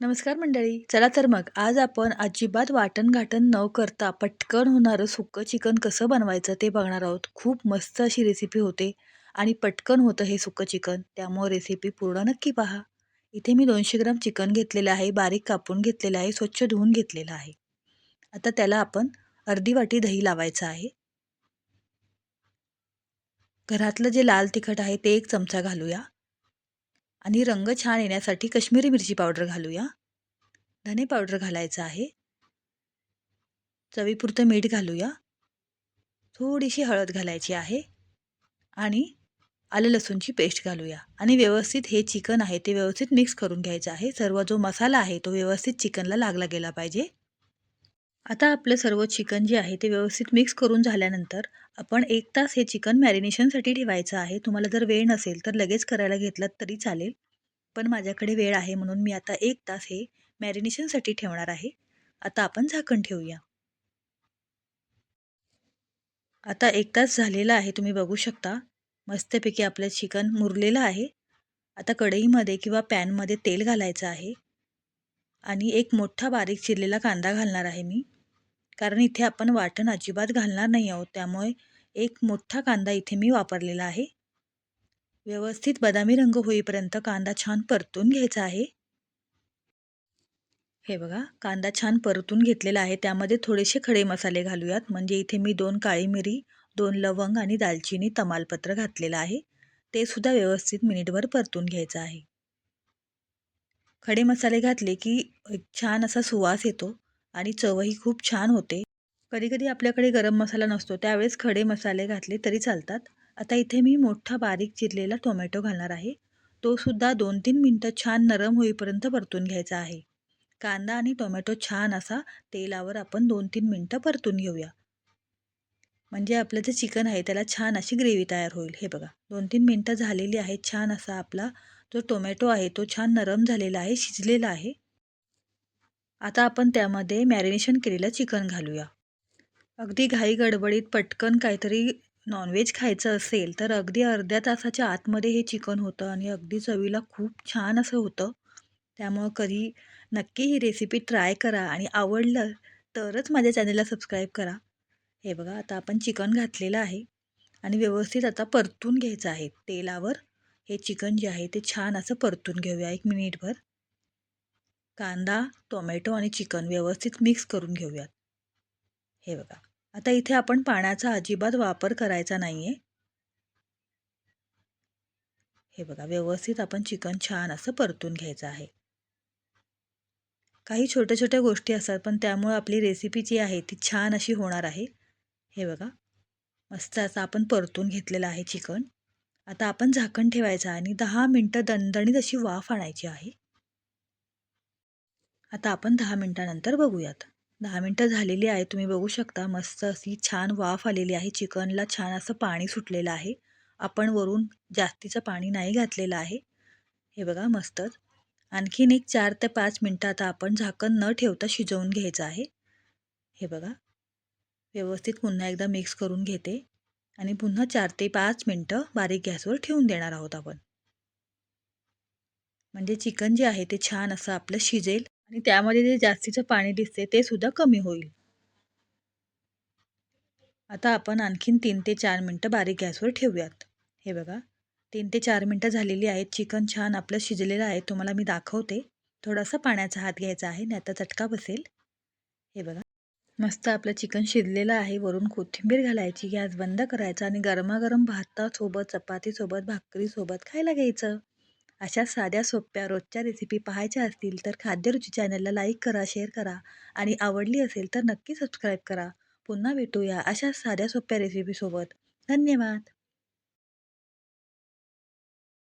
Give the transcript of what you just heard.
नमस्कार मंडळी. चला तर मग आज आपण अजिबात वाटण घाटण न करता पटकन होणारं सुक्कं चिकन कसं बनवायचं ते बघणार आहोत. खूप मस्त अशी रेसिपी होते आणि पटकन होतं हे सुक्कं चिकन. त्यामुळे रेसिपी पूर्ण नक्की पहा. इथे मी दोनशे ग्राम चिकन घेतलेलं आहे बारीक कापून घेतलेलं आहे स्वच्छ धुवून घेतलेलं आहे. आता त्याला आपण अर्धी वाटी दही लावायचं आहे. घरातलं जे लाल तिखट आहे ते एक चमचा घालूया. आणि रंग छान येण्यासाठी कश्मीरी मिरची पावडर घालूया. धने पावडर घालायचं आहे. चवीपुरतं मीठ घालूया. थोडीशी हळद घालायची आहे. आणि आलं लसूणची पेस्ट घालूया. आणि व्यवस्थित हे चिकन आहे ते व्यवस्थित मिक्स करून घ्यायचं आहे. सर्व जो मसाला आहे तो व्यवस्थित चिकनला लागला गेला पाहिजे. आता आपलं सर्व चिकन जे आहे ते व्यवस्थित मिक्स करून झाल्यानंतर आपण एक तास हे चिकन मॅरिनेशनसाठी ठेवायचं आहे. तुम्हाला जर वेळ नसेल तर लगेच करायला घेतलात तरी चालेल. पण माझ्याकडे वेळ आहे म्हणून मी आता एक तास हे मॅरिनेशनसाठी ठेवणार आहे. आता आपण झाकण ठेवूया. आता एक तास झालेला आहे तुम्ही बघू शकता. मस्तपैकी आपलं चिकन मुरलेलं आहे. आता कढईमध्ये किंवा पॅनमध्ये तेल घालायचं आहे. आणि एक मोठा बारीक चिरलेला कांदा घालणार आहे मी. कारण इथे आपण वाटण अजिबात घालणार नाही आहोत. त्यामुळे एक मोठा कांदा इथे मी वापरलेला आहे. व्यवस्थित बदामी रंग होईपर्यंत कांदा छान परतून घ्यायचा आहे. हे बघा कांदा छान परतून घेतलेला आहे. त्यामध्ये थोडेसे खडे मसाले घालूयात. म्हणजे इथे मी दोन काळी मिरी दोन लवंग आणि दालचिनी तमालपत्र घातलेलं आहे. ते सुद्धा व्यवस्थित मिनिटभर परतून घ्यायचं आहे. खडे मसाले घातले की एक छान असा सुवास येतो. आणि चवही खूप छान होते. कधी कधी आपल्याकडे गरम मसाला नसतो त्यावेळेस खडे मसाले घातले तरी चालतात. आता इथे मी मोठा बारीक चिरलेला टोमॅटो घालणार आहे. तो सुद्धा दोन तीन मिनटं छान नरम होईपर्यंत परतून घ्यायचा आहे. कांदा आणि टोमॅटो छान असा तेलावर आपण दोन तीन मिनटं परतून घेऊया. म्हणजे आपलं जे चिकन आहे त्याला छान अशी ग्रेव्ही तयार होईल. हे बघा दोन तीन मिनटं झालेली आहेत छान असा आपला जो टोमॅटो आहे तो छान नरम झालेला आहे शिजलेला आहे. आता आपण त्यामध्ये मॅरिनेशन केलेलं चिकन घालूया. अगदी घाई गडबडीत पटकन काहीतरी नॉनव्हेज खायचं असेल तर अगदी अर्ध्या तासाच्या आतमध्ये हे चिकन होतं आणि अगदी चवीला खूप छान असं होतं. त्यामुळं कधी नक्की ही रेसिपी ट्राय करा आणि आवडलं तरच माझ्या चॅनलला सबस्क्राईब करा. हे बघा आता आपण चिकन घातलेलं आहे आणि व्यवस्थित आता परतून घ्यायचं आहे तेलावर. हे चिकन जे आहे ते छान असं परतून घेऊया एक मिनिटभर कांदा टोमॅटो आणि चिकन व्यवस्थित मिक्स करून घेऊयात. हे बघा आता इथे आपण पाण्याचा अजिबात वापर करायचा नाही आहे हे बघा व्यवस्थित आपण चिकन छान असं परतून घ्यायचं आहे. काही छोट्या छोट्या गोष्टी असतात पण त्यामुळे आपली रेसिपी जी आहे ती छान अशी होणार आहे. हे बघा मस्त असं आपण परतून घेतलेलं आहे चिकन. आता आपण झाकण ठेवायचं आणि दहा मिनटं दणदणीत अशी वाफ आणायची आहे. आता आपण दहा मिनटानंतर बघूयात. दहा मिनटं झालेली आहे तुम्ही बघू शकता. मस्त अशी छान वाफ आलेली आहे. चिकनला छान असं पाणी सुटलेलं आहे. आपण वरून जास्तीचं पाणी नाही घातलेलं आहे. हे बघा मस्तच आणखीन एक चार ते पाच मिनटं आता आपण झाकण न ठेवता शिजवून घ्यायचं आहे. हे बघा. व्यवस्थित पुन्हा एकदा मिक्स करून घेते. आणि पुन्हा चार ते पाच मिनटं बारीक गॅसवर ठेवून देणार आहोत आपण. म्हणजे चिकन जे आहे ते छान असं आपलं शिजेल. आणि त्यामध्ये जे जास्तीचं पाणी दिसते ते सुद्धा कमी होईल. आता आपण आणखीन तीन ते चार मिनटं बारीक गॅसवर ठेवूयात. हे बघा तीन ते चार मिनटं झालेली आहेत. चिकन छान आपलं शिजलेलं आहे. तुम्हाला मी दाखवते. थोडासा पाण्याचा हात घ्यायचा आहे नाही आता चटका बसेल. हे बघा मस्त आपलं चिकन शिजलेलं आहे. वरून कोथिंबीर घालायची गॅस बंद करायचा आणि गरमागरम भातासोबत चपातीसोबत भाकरीसोबत खायला घ्यायचं. अशा साध्या सोप्या रोजच्या रेसिपी पाहायच्या असतील तर खाद्यरुची चॅनलला लाईक करा शेअर करा आणि आवडली असेल तर नक्की सबस्क्राईब करा. पुन्हा भेटूया अशा साध्या सोप्या रेसिपीसोबत धन्यवाद!